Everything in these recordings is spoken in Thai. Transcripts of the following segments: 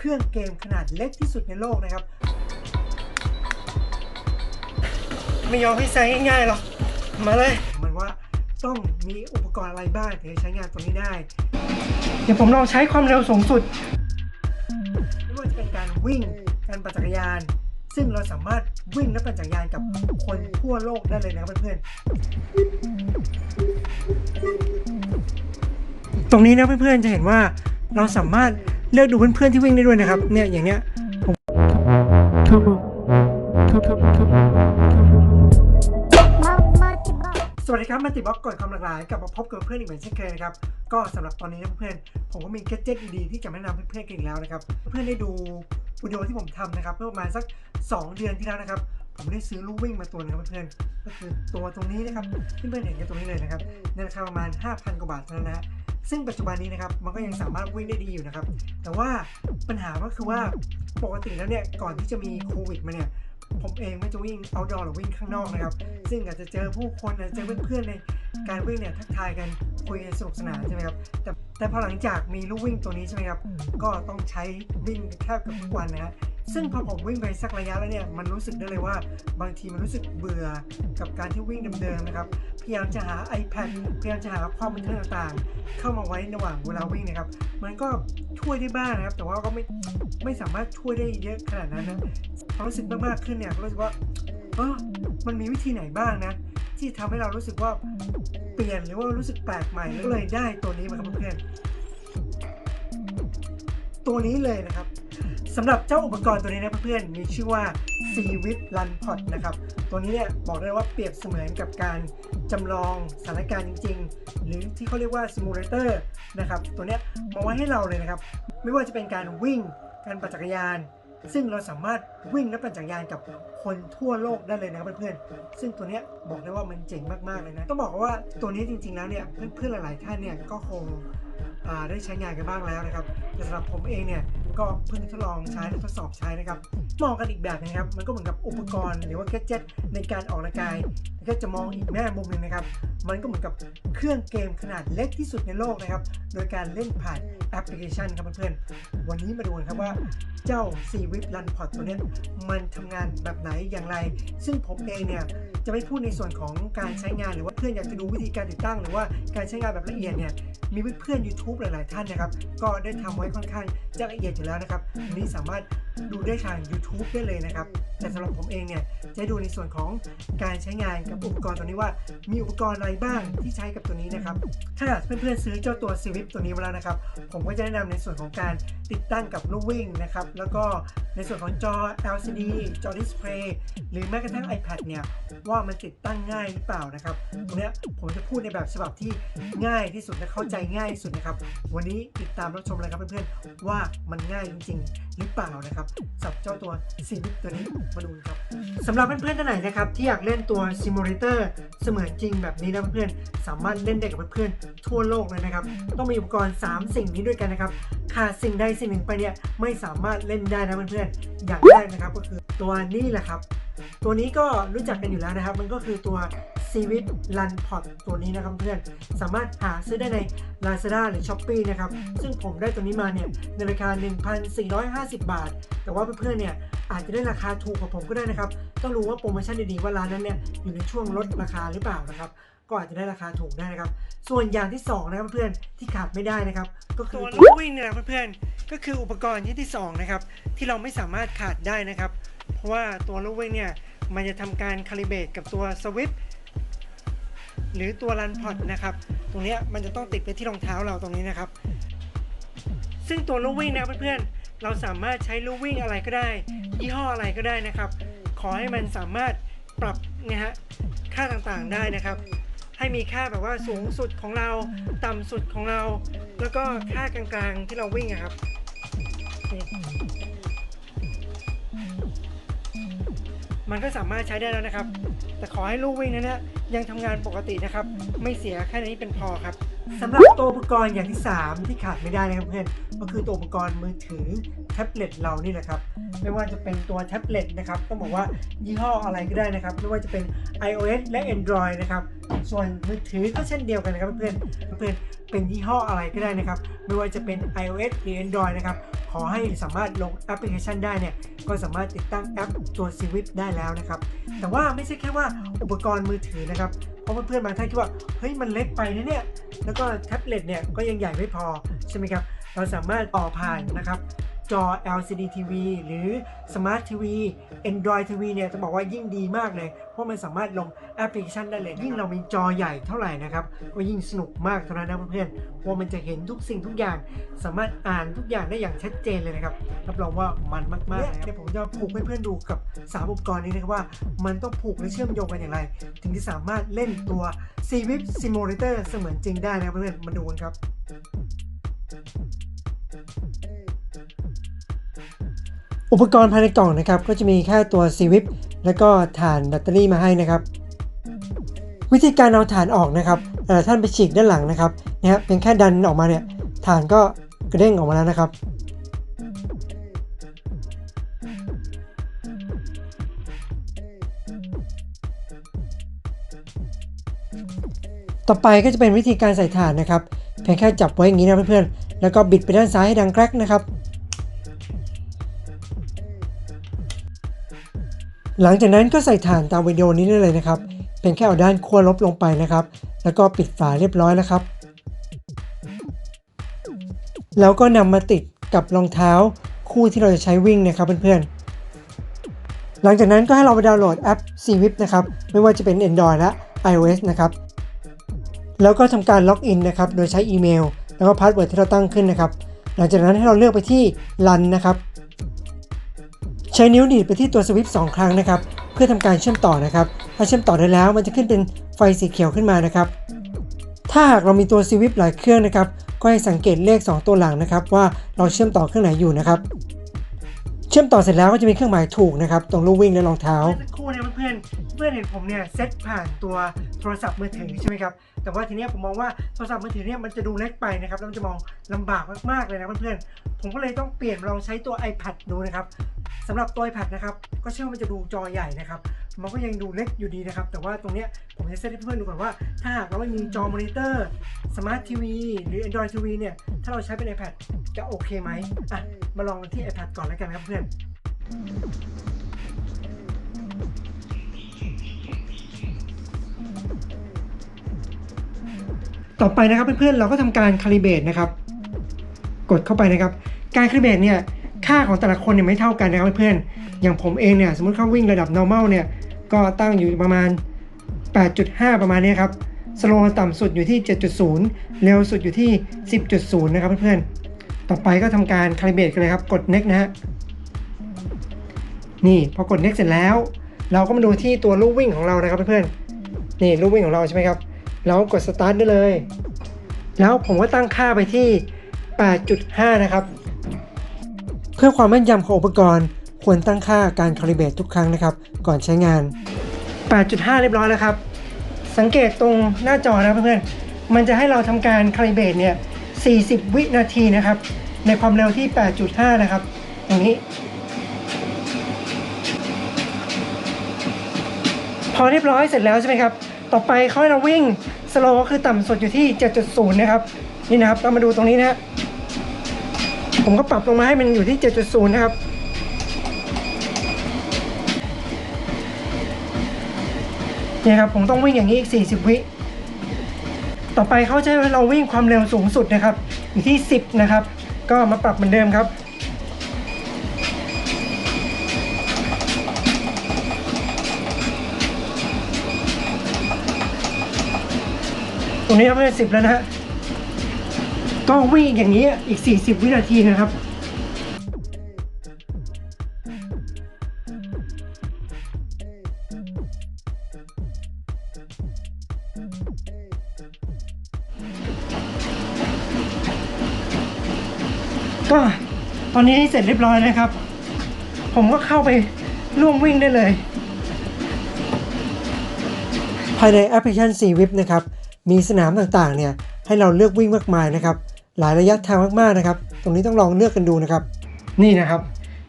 เครื่องเกมขนาดเล็กที่สุดในโลกนะครับ ไม่ยอมให้ใช้ง่ายๆหรอก มาเลย มันว่าต้องมีอุปกรณ์อะไรบ้างถึงจะใช้งานตัวนี้ได้ เดี๋ยวผมลองใช้ความเร็วสูงสุดไม่ว่าจะเป็นการวิ่ง การปั่นจักรยาน ซึ่งเราสามารถวิ่งและปั่นจักรยานกับคนทั่วโลกได้เลยนะครับเพื่อนๆ ตรงนี้นะเพื่อนๆจะเห็นว่าเราสามารถ เลือกดูเพื่อนๆที่วิ่งได้ด้วยนะครับเนี่ยอย่างเนี้ยผมสวัสดีครับมาติบล็อกก่อนความหลากหลายกลับมาพบกับเพื่อนอีกเหมือนเช่นเคยนะครับก็สำหรับตอนนี้นะเพื่อนๆผมก็มีแกดเจิตดีๆที่จะแนะนำเพื่อนๆกันอีกแล้วนะครับ เพื่อนได้ดูวิดีโอที่ผมทำนะครับเมื่อประมาณสัก 2 เดือนที่แล้วนะครับผมได้ซื้อลู่วิ่งมาตัวนึงครับเพื่อนก็คือตัวตรงนี้นะครับที่เพื่อนเห็นกันตรงนี้เลยนะครับในราคาประมาณ 5,000 กว่าบาทเท่านั้นนะ ซึ่งปัจจุบันนี้นะครับมันก็ยังสามารถวิ่งได้ดีอยู่นะครับ แต่ว่าปัญหาก็คือว่าปกติแล้วเนี่ยก่อนที่จะมีโควิดมาเนี่ยผมเองไม่จะวิ่ง outdoor หรือวิ่งข้างนอกนะครับ ซึ่งอาจจะเจอผู้คนอาจจะเจอเพื่อนๆในการวิ่งเนี่ยทักทายกันคุยกันสนุกสนานใช่ไหมครับแต่แต่พอหลังจากมีลู่วิ่งตัวนี้ใช่ไหมครับก็ต้องใช้วิ่งแทบกับทุกวันนะฮะ ซึ่งพอผมวิ่งไปสักระยะแล้วเนี่ยมันรู้สึกได้เลยว่า บางทีมันรู้สึกเบื่อกับการที่วิ่งเดิมๆนะครับพยายามจะหา iPad พยายามจะหาความบันเทิงต่างๆ เข้ามาไว้ระหว่างเวลาวิ่งนะครับมันก็ช่วยได้บ้างนะครับ แต่ว่าก็ไม่ไม่สามารถช่วยได้เยอะขนาดนั้นนะความรู้สึกมากๆขึ้นเนี่ยรู้สึกว่าเออมันมีวิธีไหนบ้างนะ ที่ทำให้เรารู้สึกว่าเปลี่ยนหรือว่ารู้สึกแปลกใหม่ก็เลยได้ตัวนี้มาครับเพื่อนตัวนี้เลยนะครับ สำหรับเจ้าอุปกรณ์ตัวนี้นะเพื่อนๆ มีชื่อว่า c w i t Run Pod นะครับ ตัวนี้เนี่ยบอกได้ว่าเปรียบเสมือนกับการจำลองสถานการณ์จริง ๆ หรือที่เขาเรียกว่า Simulator นะครับตัวเนี้ยมาไว้ให้เราเลยนะครับ ไม่ว่าจะเป็นการวิ่ง การปั่นจักรยาน ซึ่งเราสามารถวิ่งและปั่นจักรยานกับคนทั่วโลกได้เลยนะครับเพื่อนๆ ซึ่งตัวเนี้ยบอกได้ว่ามันเจ๋งมากๆเลยนะ ต้องบอกว่าตัวนี้จริง ๆ แล้วเนี่ยเพื่อนๆหลาย ๆ ท่านเนี่ยก็คงได้ใช้งานกันบ้างแล้วนะครับแต่สำหรับผมเองเนี่ย ก็เพิ่งทดลองใช้และทดสอบใช้นะครับมองกันอีกแบบนะครับ มันก็เหมือนกับอุปกรณ์หรือว่าแกจิตในการออกกำลังกาย ก็จะมองอีกแง่มุมหนึ่งนะครับ มันก็เหมือนกับเครื่องเกมขนาดเล็กที่สุดในโลกนะครับ โดยการเล่นผ่านแอปพลิเคชันครับเพื่อนๆ วันนี้มาดูกันครับว่าเจ้า c w i p Run Pod ตัวนี้มันทำงานแบบไหนอย่างไร ซึ่งผมเองเนี่ยจะไม่พูดในส่วนของการใช้งานหรือว่าเพื่อนอยากจะดูวิธีการติดตั้ง หรือว่าการใช้งานแบบละเอียดเนี่ยมีเพื่อนๆ YouTube หลายๆ ท่านนะครับ ก็ได้ทำไว้ค่อนข้างจะละเอียดอยู่แล้วนะครับอันนี้สามารถดูได้ทาง YouTube ได้เลยนะครับ แต่สำหรับผมเองเนี่ยจะดูในส่วนของการใช้งานกับอุปกรณ์ตัวนี้ว่า มีอุปกรณ์อะไรบ้างที่ใช้กับตัวนี้นะครับ ถ้าเพื่อนๆซื้อเจ้าตัว c w i p ตัวนี้มาแล้วนะครับ ผมก็จะแนะนำในส่วนของการติดตั้งกับลูกวิ่งนะครับ แล้วก็ในส่วนของจอ LCD จอดิสเพลย์หรือแม้กระทั่ง iPad เนี่ยว่ามันติดตั้งง่ายหรือเปล่านะครับตรงเนี้ยผมจะพูดในแบบฉบับที่ง่ายที่สุดและเข้าใจง่ายที่สุดนะครับ วันนี้ติดตามรับชมเลยครับเพื่อนๆว่ามันง่ายจริง ๆ หรือเปล่านะครับสับเจ้าตัวซีวิตัวนี้มาดูครับสำหรับเพื่อนๆท่านไหนนะครับที่อยากเล่นตัวซิมูเลเตอร์เสมือนจริงแบบนี้นะเพื่อนๆสามารถเล่นได้กับเพื่อนๆทั่วโลกเลยนะครับ ต้องมีอุปกรณ์ 3 สิ่งนี้ด้วยกันนะครับขาดสิ่งใดสิ่งหนึ่งไปเนี่ยไม่สามารถเล่นได้นะเพื่อนๆอย่างแรกนะครับก็คือตัวนี้แหละครับ ตัวนี้ก็รู้จักกันอยู่แล้วนะครับ มันก็คือตัว c w i t Run Pod ตัวนี้นะครับเพื่อนสามารถหาซื้อได้ใน Lazada หรือ Shopee นะครับซึ่งผมได้ตัวนี้มาเนี่ยในราคา 1,450 บาท แต่ว่าเพื่อนๆเนี่ยอาจจะได้ราคาถูกกว่าผมก็ได้นะครับ ต้องรู้ว่าโปรโมชั่นดีๆว่าร้านนั้นเนี่ยอยู่ในช่วงลดราคาหรือเปล่านะครับ ก็อาจจะได้ราคาถูกได้นะครับ ส่วนอย่างที่สองนะครับเพื่อนที่ขาดไม่ได้นะครับ ก็คือตัวลูวกวิ่งเนี่ยนะเพื่อนก็คืออุปกรณ์ที่ที่สองนะครับที่เราไม่สามารถขาดได้นะครับ เพราะว่าตัวลูกวิ่งเนี่ยมันจะทำการคาลิเบรตกับตัวสวิปหรือตัวรันพอดนะครับ ตรงนี้มันจะต้องติดไปที่รองเท้าเราตรงนี้นะครับ ซึ่งตัวลูกวิ่งนะเพื่อนๆ เราสามารถใช้ลูกวิ่งอะไรก็ได้ ยี่ห้ออะไรก็ได้นะครับ ขอให้มันสามารถปรับนะฮะค่าต่างๆได้นะครับ ให้มีค่าแบบว่าสูงสุดของเราต่ำสุดของเรา แล้วก็ค่ากลางๆที่เราวิ่งอะครับมันก็สามารถใช้ได้แล้วนะครับ แต่ขอให้ลูกวิ่งนั้นนะยังทำงานปกตินะครับ ไม่เสียแค่นี้เป็นพอครับ สำหรับตัวอุปกรณ์อย่างที่ 3 ที่ขาดไม่ได้นะครับเพื่อนก็คือตัวอุปกรณ์มือถือแท็บเล็ตเรานี่แหละครับไม่ว่าจะเป็นตัวแท็บเล็ตนะครับต้องบอกว่ายี่ห้ออะไรก็ได้นะครับไม่ว่าจะเป็น iOS และ Android นะครับส่วนมือถือก็เช่นเดียวกันนะครับเพื่อนเพื่อนเป็นยี่ห้ออะไรก็ได้นะครับไม่ว่าจะเป็น iOS หรือ Android นะครับขอให้สามารถลงแอปพลิเคชันได้เนี่ยก็สามารถติดตั้งแอปตัว c w i p ได้แล้วนะครับแต่ว่าไม่ใช่แค่ว่าอุปกรณ์มือถือนะครับ ราะเพื่อนๆบางท่านคิดว่าเฮ้ยมันเล็กไปนะเนี่ยแล้วก็แท็บเล็ตเนี่ยก็ยังใหญ่ไม่พอใช่ไหมครับเราสามารถต่อผ่านนะครับจอ LCD TV หรือ Smart TV Android TV เนี่ยจะบอกว่ายิ่งดีมากเลย ราะมันสามารถลงแอปพลิเคชันได้เลย ยิ่งเรามีจอใหญ่เท่าไหร่นะครับ ก็ยิ่งสนุกมากเท่านั้นนะเพื่อนๆเพราะมันจะเห็นทุกสิ่งทุกอย่าง สามารถอ่านทุกอย่างได้อย่างชัดเจนเลยนะครับ รับรองว่ามันมากๆนะครับเดี๋ยวผมจะผูกให้เพื่อนๆดูกับ3อุปกรณ์นี้นะครับว่า มันต้องผูกและเชื่อมโยงกันอย่างไร ถึงจะสามารถเล่นตัว c w i p Simulator เสมือนจริงได้นะครับเพื่อนๆมาดูกันครับ อุปกรณ์ภายในกล่องนะครับก็จะมีแค่ตัว c w i p แล้วก็ฐานแบตเตอรี่มาให้นะครับ วิธีการเอาฐานออกนะครับเอ่อท่านไปฉีกด้านหลังนะครับเนี่ยครับเพียงแค่ดันออกมาเนี่ยฐานก็กระเด้งออกมาแล้วนะครับต่อไปก็จะเป็นวิธีการใส่ถ่านนะครับ เพียงแค่จับไว้อย่างนี้นะเพื่อนๆ แล้วก็บิดไปด้านซ้ายให้ดังแกรกนะครับ หลังจากนั้นก็ใส่ถ่านตามวิดีโอนี้ได้เลยนะครับ เพียงแค่เอาด้านขั้วลบลงไปนะครับ แล้วก็ปิดฝาเรียบร้อยแล้วครับ แล้วก็นำมาติดกับรองเท้าคู่ที่เราจะใช้วิ่งนะครับเพื่อนๆ หลังจากนั้นก็ให้เราไปดาวน์โหลดแอป c w i p นะครับ ไม่ว่าจะเป็น Android และ iOS นะครับ แล้วก็ทำการล็อกอินนะครับ โดยใช้อีเมล แล้วก็พาสเวิร์ดที่เราตั้งขึ้นนะครับ หลังจากนั้นให้เราเลือกไปที่ Run นะครับ ช้นิ้วดีดไปที่ตัวสวิตช์2ครั้งนะครับ เพื่อทำการเชื่อมต่อนะครับถ้าเชื่อมต่อได้แล้วมันจะขึ้นเป็นไฟสีเขียวขึ้นมานะครับ ถ้าหากเรามีตัวสวิตช์หลายเครื่องนะครับ ก็ให้สังเกตเลข 2 ตัวหลังนะครับ ว่าเราเชื่อมต่อเครื่องไหนอยู่นะครับ เชื่อมต่อเสร็จแล้วก็จะมีเครื่องหมายถูกนะครับ ตรงลูกวิ่งและรองเท้าคู่เนี่ยเพื่อนเพื่อนเห็นผมเนี่ยเซตผ่านตัว โทรศัพท์มือถือใช่ไหมครับ แต่ว่าทีนี้ผมมองว่าโทรศัพท์มือถือเนี่ยมันจะดูเล็กไปนะครับแล้วมันจะมองลำบากมากๆเลยนะเพื่อนๆ ผมก็เลยต้องเปลี่ยนมาลองใช้ตัว iPad ดูนะครับสำหรับตัว iPad นะครับ ก็เชื่อว่ามันจะดูจอใหญ่นะครับ มันก็ยังดูเล็กอยู่ดีนะครับ แต่ว่าตรงเนี้ยผมจะเซตให้เพื่อนดูก่อนว่า ถ้าหากเราไม่มีจอมอนิเตอร์ Smart TV หรือ Android TV เนี่ย ถ้าเราใช้เป็น iPad จะโอเคไหมอะ มาลองที่ iPad ก่อนแล้วกันครับเพื่อน ต่อไปนะครับเพื่อนๆเราก็ทำการคาลิเบตนะครับ กดเข้าไปนะครับ การคาลิเบตเนี่ยค่าของแต่ละคนเนี่ยไม่เท่ากันนะครับเพื่อนๆอย่างผมเองเนี่ยสมมติเข้าวิ่งระดับ normal เนี่ยก็ตั้งอยู่ประมาณ 8.5 ประมาณนี้ครับสโลว์ต่ำสุดอยู่ที่ 7.0 เร็วสุดอยู่ที่ 10.0 นะครับเพื่อนๆ ต่อไปก็ทำการคาลิเบตกันเลยครับ กด next นะฮะ นี่พอกด next เสร็จแล้ว เราก็มาดูที่ตัวลูกวิ่งของเรานะครับเพื่อนๆ นี่ลูกวิ่งของเราใช่ไหมครับ เรากด start ได้เลย แล้วผมก็ตั้งค่าไปที่ 8.5 นะครับ เพื่อความแม่นยำของอุปกรณ์ ควรตั้งค่าการคาลิเบตทุกครั้งนะครับ ก่อนใช้งาน 8.5 เรียบร้อยแล้วครับ สังเกตตรงหน้าจอนะเพื่อนๆ มันจะให้เราทำการคาลิเบตเนี่ย 40 วินาทีนะครับ ในความเร็วที่ 8.5 นะครับ อย่างนี้พอเรียบร้อยเสร็จแล้วใช่ไหมครับ ต่อไปเขาให้เราวิ่ง สโลก็คือต่ำสุดอยู่ที่ 7.0 นะครับ นี่นะครับ เรามาดูตรงนี้นะผมก็ปรับลงมาให้มันอยู่ที่ 7.0 นะครับเนี่ยครับ ผมต้องวิ่งอย่างนี้อีก 40 วิ ต่อไปเขาจะให้เราวิ่งความเร็วสูงสุดนะครับ อยู่ที่ 10 นะครับ ก็มาปรับเหมือนเดิมครับ ตรงนี้เราไม่ได้สิบแล้วนะฮะก็วิ่งอย่างนี้อีก 40 วินาทีนะครับก็ตอนนี้เสร็จเรียบร้อยนะครับ ผมก็เข้าไปร่วมวิ่งได้เลย ภายในแอปพลิเคชัน c w i p นะครับ มีสนามต่างๆเนี่ยให้เราเลือกวิ่งมากมายนะครับ หลายระยะทางมากๆนะครับ ตรงนี้ต้องลองเลือกกันดูนะครับ นี่นะครับ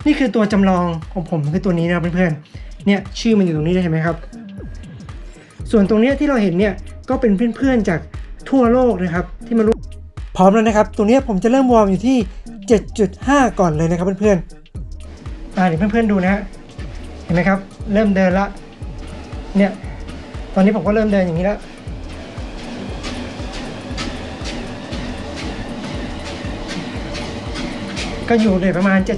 นี่คือตัวจำลองของผมคือตัวนี้นะครับเพื่อนๆเนี่ยชื่อมันอยู่ตรงนี้ได้เห็นไหมครับ ส่วนตรงนี้ที่เราเห็นเนี่ยก็เป็นเพื่อนๆจากทั่วโลกนะครับ ที่มาร่วมพร้อมแล้วนะครับ ตัวนี้ผมจะเริ่มวอร์มอยู่ที่ 7.5 ก่อนเลยนะครับเพื่อนๆอ่าเดี๋ยวเพื่อนๆดูนะฮะเห็นไหมครับ เริ่มเดินละเนี่ยตอนนี้ผมก็เริ่มเดินอย่างนี้แล้ว ก็อยู่เลยประมาณ 7.5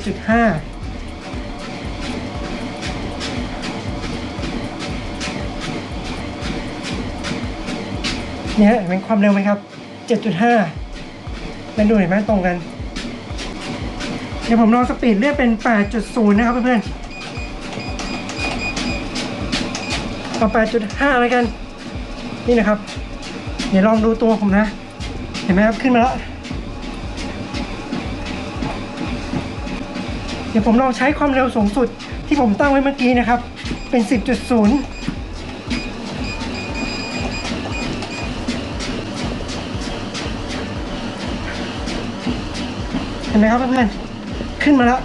เนี่ยเห็นความเร็วไหมครับ 7.5แล้วดูเห็นไหมตรงกัน เดี๋ยวผมลองสปีดเลื่อนเป็น 8.0 นะครับเพื่อนๆเอา 8.5 แล้วกัน นี่นะครับ เดี๋ยวลองดูตัวผมนะ เห็นไหมครับ ขึ้นมาแล้ว เดี๋ยวผมลองใช้ความเร็วสูงสุดที่ผมตั้งไว้เมื่อกี้นะครับ เป็น 10.0เห็นไหมครับเพื่อนๆ ขึ้นมาแล้ว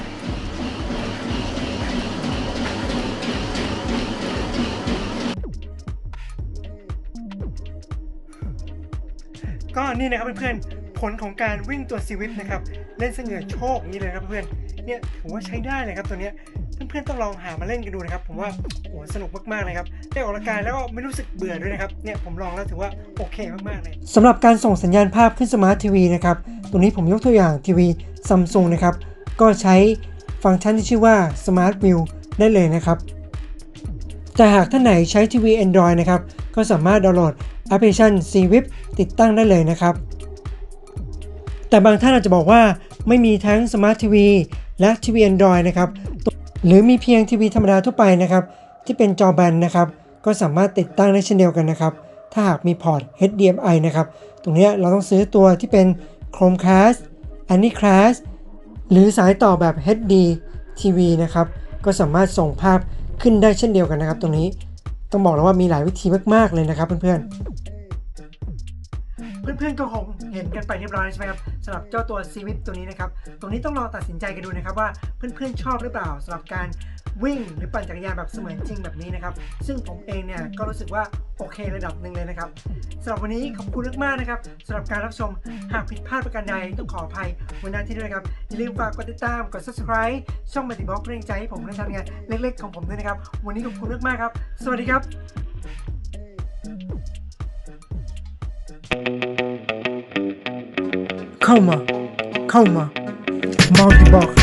ก็นี่นะครับเพื่อนๆ ผลของการวิ่งตัวซีวิตนะครับ เล่นเสงือโชคนี้เลยครับเพื่อนๆ เนี่ยผมว่าใช้ได้เลยครับตัวเนี้ยเพื่อนๆต้องลองหามาเล่นกันดูนะครับ ผมว่าโอ้โหสนุกมากๆเลยครับได้ออกกำลังกายแล้วก็ไม่รู้สึกเบื่อด้วยนะครับเนี่ยผมลองแล้วถือว่าโอเคมากๆเลยสำหรับการส่งสัญญาณภาพขึ้นสมาร์ททีวีนะครับตรงนี้ผมยกตัวอย่างทีวีซัมซุงนะครับก็ใช้ฟังก์ชันที่ชื่อว่า Smart View ได้เลยนะครับแต่หากท่านไหนใช้ทีวี Android นะครับก็สามารถดาวน์โหลดแอปพลิเคชัน CWIP ติดตั้งได้เลยนะครับ แต่บางท่านอาจจะบอกว่าไม่มีทั้ง Smart TV และทีวี Android นะครับ หรือมีเพียงทีวีธรรมดาทั่วไปนะครับ ที่เป็นจอแบนนะครับ ก็สามารถติดตั้งได้เช่นเดียวกันนะครับ ถ้าหากมีพอร์ต HDMI นะครับ ตรงนี้เราต้องซื้อตัวที่เป็น Chromecast Anycast หรือสายต่อแบบ HD TV นะครับ ก็สามารถส่งภาพขึ้นได้เช่นเดียวกันนะครับ ตรงนี้ต้องบอกแล้วว่ามีหลายวิธีมากๆเลยนะครับเพื่อนๆ เพื่อนๆก็คงเห็นกันไปเรียบร้อยใช่ไหมครับ สำหรับเจ้าตัวซีวิตตัวนี้นะครับ ตรงนี้ต้องลองตัดสินใจกันดูนะครับว่าเพื่อนๆชอบหรือเปล่าสำหรับการวิ่งหรือปั่นจักรยานแบบเสมือนจริงแบบนี้นะครับ ซึ่งผมเองเนี่ยก็รู้สึกว่าโอเคระดับหนึ่งเลยนะครับสำหรับวันนี้ขอบคุณมากๆนะครับสำหรับการรับชมหากผิดพลาดประการใดต้องขออภัยวันหน้าที่ด้วยนะครับอย่าลืมฝากกดติดตามกด subscribe ช่องมัลติบล็อกเร่งใจให้ผมและทำงานเล็กๆของผมด้วยนะครับ วันนี้ขอบคุณมากๆครับ สวัสดีครับเข้ามาเข้